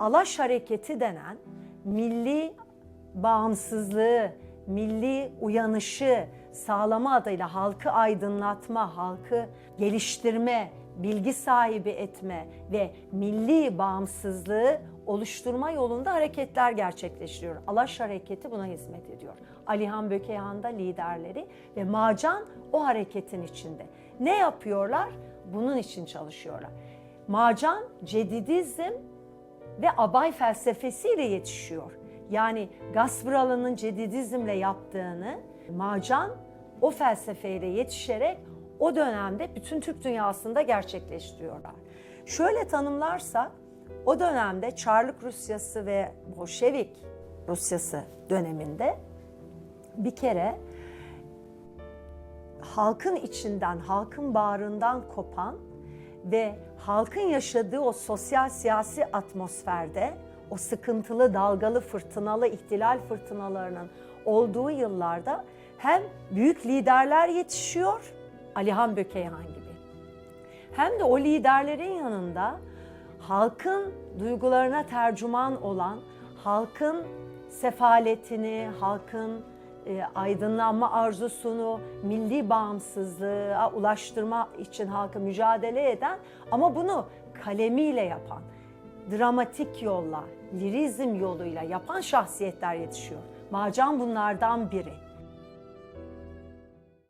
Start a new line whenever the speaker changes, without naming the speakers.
Alaş Hareketi denen milli bağımsızlığı, milli uyanışı sağlama adıyla halkı aydınlatma, halkı geliştirme, bilgi sahibi etme ve milli bağımsızlığı oluşturma yolunda hareketler gerçekleştiriyor. Alaş Hareketi buna hizmet ediyor. Alihan Bökeyhan da liderleri ve Macan o hareketin içinde. Ne yapıyorlar? Bunun için çalışıyorlar. Macan cedidizm ve abay felsefesiyle yetişiyor. Yani Gaspralı'nın cedidizmle yaptığını Macan o felsefeyle yetişerek o dönemde bütün Türk dünyasında gerçekleştiriyorlar. Şöyle tanımlarsak o dönemde Çarlık Rusyası ve Bolşevik Rusyası döneminde bir kere halkın içinden, halkın bağrından kopan ve halkın yaşadığı o sosyal siyasi atmosferde o sıkıntılı, dalgalı, fırtınalı ihtilal fırtınalarının olduğu yıllarda hem büyük liderler yetişiyor, Alihan Bökeyhan gibi. Hem de o liderlerin yanında halkın duygularına tercüman olan, halkın sefaletini, halkın aydınlanma arzusunu, milli bağımsızlığa ulaştırma için halka mücadele eden ama bunu kalemiyle yapan, dramatik yolla, lirizm yoluyla yapan şahsiyetler yetişiyor. Macan bunlardan biri.